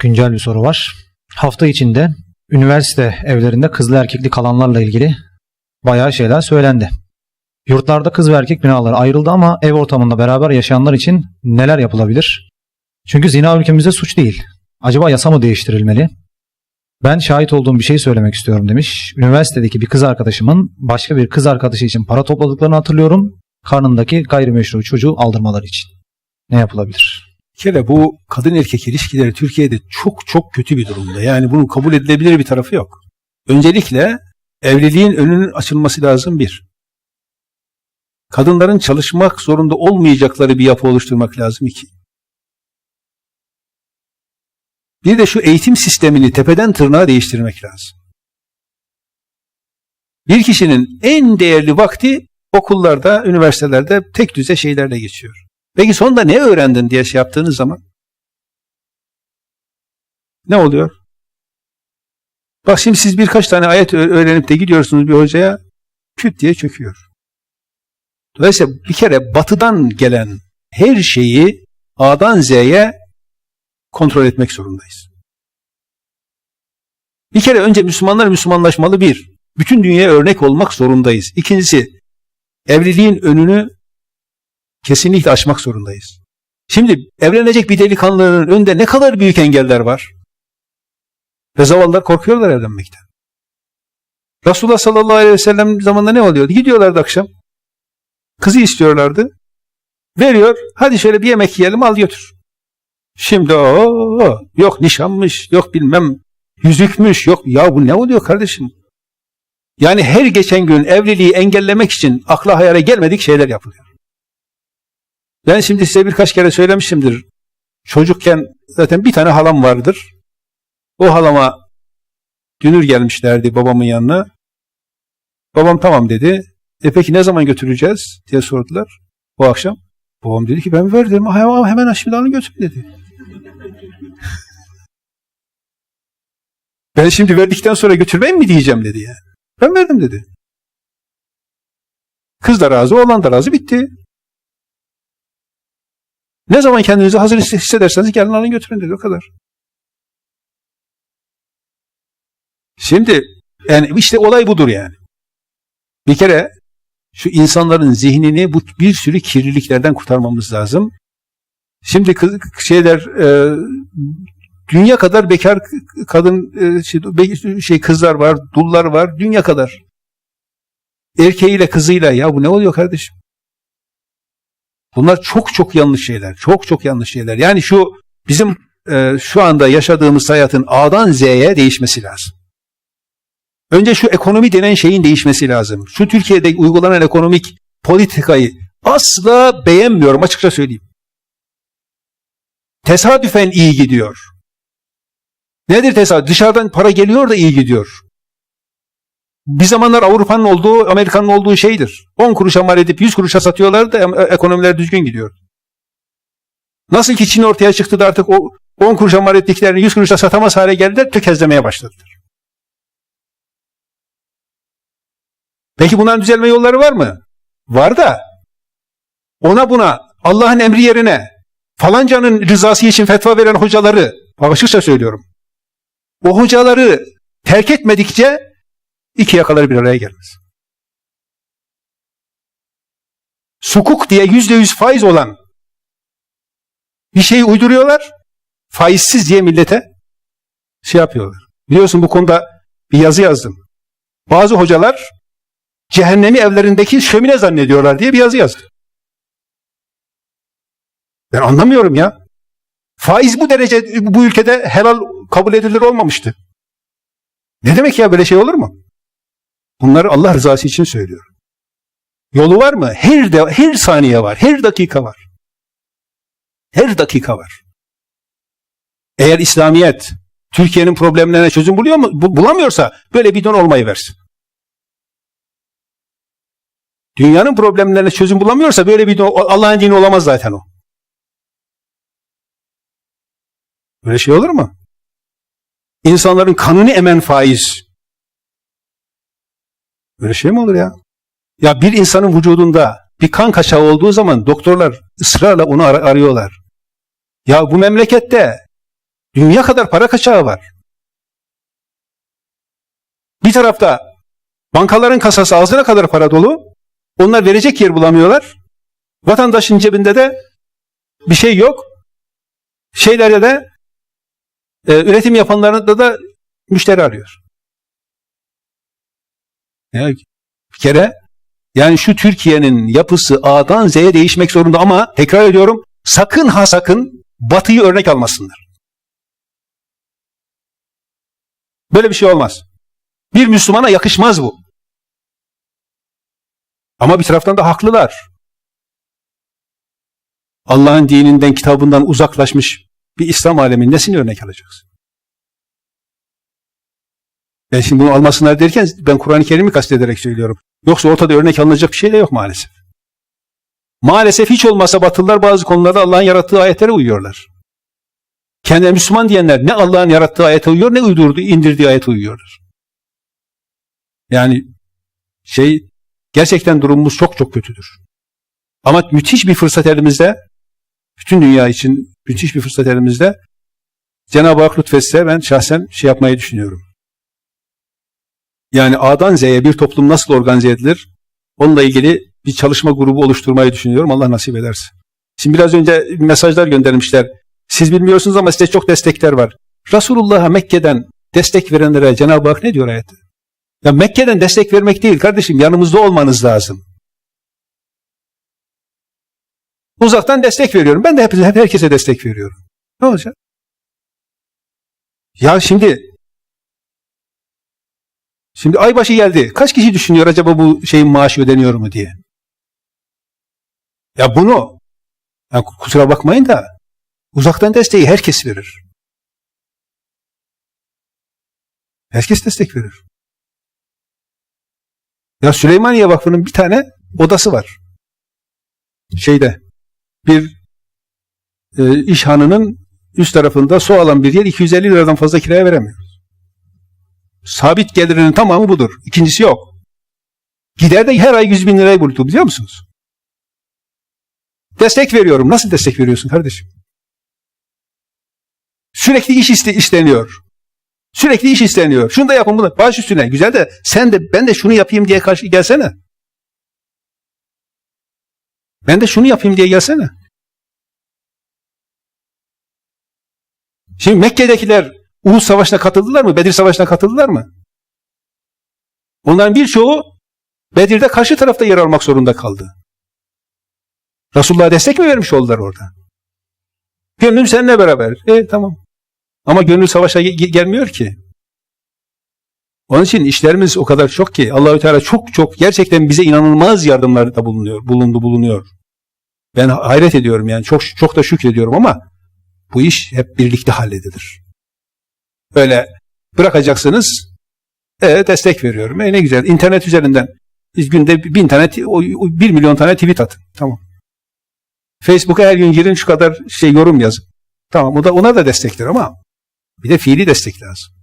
güncel bir soru var. Hafta içinde üniversite evlerinde kızlı erkekli kalanlarla ilgili bayağı şeyler söylendi. Yurtlarda kız ve erkek binaları ayrıldı ama ev ortamında beraber yaşayanlar için neler yapılabilir? Çünkü zina ülkemizde suç değil. Acaba yasa mı değiştirilmeli? Ben şahit olduğum bir şey söylemek istiyorum demiş. Üniversitedeki bir kız arkadaşımın başka bir kız arkadaşı için para topladıklarını hatırlıyorum. Karnındaki gayrimeşru çocuğu aldırmaları için. Ne yapılabilir? Kere bu kadın erkek ilişkileri Türkiye'de çok çok kötü bir durumda. Yani bunun kabul edilebilir bir tarafı yok. Öncelikle evliliğin önünün açılması lazım bir. Kadınların çalışmak zorunda olmayacakları bir yapı oluşturmak lazım iki. Bir de şu eğitim sistemini tepeden tırnağa değiştirmek lazım. Bir kişinin en değerli vakti okullarda, üniversitelerde tek düze şeylerle geçiyor. Peki sonunda ne öğrendin diye şey yaptığınız zaman ne oluyor? Bak şimdi siz birkaç tane ayet öğrenip de gidiyorsunuz bir hocaya küt diye çöküyor. Dolayısıyla bir kere batıdan gelen her şeyi A'dan Z'ye kontrol etmek zorundayız. Bir kere önce Müslümanlar Müslümanlaşmalı bir. Bütün dünyaya örnek olmak zorundayız. İkincisi evliliğin önünü kesinlikle aşmak zorundayız. Şimdi evlenecek bir delikanlının önünde ne kadar büyük engeller var. Ve zavallılar korkuyorlar evlenmekten. Resulullah sallallahu aleyhi ve sellem zamanında ne oluyordu? Gidiyorlardı akşam. Kızı istiyorlardı. Veriyor. Hadi şöyle bir yemek yiyelim al götür. Şimdi o yok nişanmış, yok bilmem yüzükmüş, yok ya bu ne oluyor kardeşim? Yani her geçen gün evliliği engellemek için akla hayale gelmedik şeyler yapılıyor. Ben şimdi size birkaç kere söylemişimdir. Çocukken zaten bir tane halam vardır. O halama dünür gelmişlerdi babamın yanına. Babam tamam dedi. E peki ne zaman götüreceğiz diye sordular o akşam. Babam dedi ki ben verdim hemen, hemen alın götürün dedi. ben şimdi verdikten sonra götürmeyeyim mi diyeceğim dedi yani. Ben verdim dedi. Kız da razı, oğlan da razı bitti. Ne zaman kendinizi hazır hissederseniz gelin alın götürün dedi o kadar. Şimdi yani işte olay budur yani. Bir kere şu insanların zihnini bu bir sürü kirliliklerden kurtarmamız lazım. Şimdi kız, şeyler e, dünya kadar bekar kadın e, şey, şey kızlar var, dullar var, dünya kadar. Erkeğiyle kızıyla ya bu ne oluyor kardeşim? Bunlar çok çok yanlış şeyler. Çok çok yanlış şeyler. Yani şu bizim e, şu anda yaşadığımız hayatın A'dan Z'ye değişmesi lazım. Önce şu ekonomi denen şeyin değişmesi lazım. Şu Türkiye'de uygulanan ekonomik politikayı asla beğenmiyorum açıkça söyleyeyim. Tesadüfen iyi gidiyor. Nedir tesadüf? Dışarıdan para geliyor da iyi gidiyor. Bir zamanlar Avrupa'nın olduğu, Amerika'nın olduğu şeydir. 10 kuruşa mal edip 100 kuruşa satıyorlar da ekonomiler düzgün gidiyor. Nasıl ki Çin ortaya çıktı da artık o 10 kuruşa mal ettiklerini 100 kuruşa satamaz hale geldiler, tökezlemeye başladılar. Peki bunların düzelme yolları var mı? Var da ona buna Allah'ın emri yerine falancanın rızası için fetva veren hocaları, açıkça söylüyorum, o hocaları terk etmedikçe iki yakaları bir araya gelmez. Sukuk diye yüzde yüz faiz olan bir şeyi uyduruyorlar, faizsiz diye millete şey yapıyorlar. Biliyorsun bu konuda bir yazı yazdım. Bazı hocalar cehennemi evlerindeki şömine zannediyorlar diye bir yazı yazdım. Ben anlamıyorum ya. Faiz bu derece bu ülkede helal kabul edilir olmamıştı. Ne demek ya böyle şey olur mu? Bunları Allah rızası için söylüyorum. Yolu var mı? Her de, her saniye var, her dakika var. Her dakika var. Eğer İslamiyet Türkiye'nin problemlerine çözüm buluyor mu? bulamıyorsa böyle bir don olmayı versin. Dünyanın problemlerine çözüm bulamıyorsa böyle bir Allah'ın dini olamaz zaten o. Böyle şey olur mu? İnsanların kanını emen faiz. Böyle şey mi olur ya? Ya bir insanın vücudunda bir kan kaçağı olduğu zaman doktorlar ısrarla onu ar- arıyorlar. Ya bu memlekette Dünya kadar para kaçağı var. Bir tarafta bankaların kasası ağzına kadar para dolu. Onlar verecek yer bulamıyorlar. Vatandaşın cebinde de bir şey yok. Şeylerde de e, üretim yapanlarında da müşteri arıyor. Ya, bir kere yani şu Türkiye'nin yapısı A'dan Z'ye değişmek zorunda ama tekrar ediyorum sakın ha sakın Batı'yı örnek almasınlar. Böyle bir şey olmaz. Bir Müslümana yakışmaz bu. Ama bir taraftan da haklılar. Allah'ın dininden, kitabından uzaklaşmış bir İslam aleminin nesini örnek alacaksın? Ben şimdi bunu almasınlar derken ben Kur'an-ı Kerim'i kastederek söylüyorum. Yoksa ortada örnek alınacak bir şey de yok maalesef. Maalesef hiç olmasa Batılılar bazı konularda Allah'ın yarattığı ayetlere uyuyorlar. Kendine Müslüman diyenler ne Allah'ın yarattığı ayete uyuyor ne uydurduğu, indirdiği ayete uyuyorlar. Yani şey gerçekten durumumuz çok çok kötüdür. Ama müthiş bir fırsat elimizde. Bütün dünya için müthiş bir fırsat elimizde. Cenab-ı Hak lütfetse ben şahsen şey yapmayı düşünüyorum. Yani A'dan Z'ye bir toplum nasıl organize edilir? Onunla ilgili bir çalışma grubu oluşturmayı düşünüyorum. Allah nasip ederse. Şimdi biraz önce mesajlar göndermişler. Siz bilmiyorsunuz ama size çok destekler var. Resulullah'a Mekke'den destek verenlere Cenab-ı Hak ne diyor ayette? Ya Mekke'den destek vermek değil kardeşim yanımızda olmanız lazım. Uzaktan destek veriyorum. Ben de hep, hep herkese destek veriyorum. Ne olacak? Ya şimdi Şimdi aybaşı geldi. Kaç kişi düşünüyor acaba bu şeyin maaşı ödeniyor mu diye? Ya bunu ya kusura bakmayın da uzaktan desteği herkes verir. Herkes destek verir. Ya Süleymaniye Vakfı'nın bir tane odası var. Şeyde bir e, işhanının üst tarafında su alan bir yer 250 liradan fazla kiraya veremiyoruz. Sabit gelirinin tamamı budur. İkincisi yok. Gider de her ay 100 bin lirayı buldu biliyor musunuz? Destek veriyorum. Nasıl destek veriyorsun kardeşim? Sürekli iş iste isteniyor. Sürekli iş isteniyor. Şunu da yapın bunu. Baş üstüne. Güzel de sen de ben de şunu yapayım diye karşı gelsene. Ben de şunu yapayım diye gelsene. Şimdi Mekke'dekiler Uhud Savaşı'na katıldılar mı? Bedir Savaşı'na katıldılar mı? Onların birçoğu Bedir'de karşı tarafta yer almak zorunda kaldı. Resulullah'a destek mi vermiş oldular orada? Gönlüm seninle beraber. E tamam. Ama gönül savaşa ge- gelmiyor ki. Onun için işlerimiz o kadar çok ki Allahü Teala çok çok gerçekten bize inanılmaz yardımlarda bulunuyor, bulundu bulunuyor. Ben hayret ediyorum yani çok çok da şükrediyorum ama bu iş hep birlikte halledilir. Öyle bırakacaksınız, e, destek veriyorum. E, ne güzel. İnternet üzerinden günde bin tane, bir milyon tane tweet atın. Tamam. Facebook'a her gün girin şu kadar şey yorum yazın. Tamam o da ona da destekler ama bir de fiili destek lazım.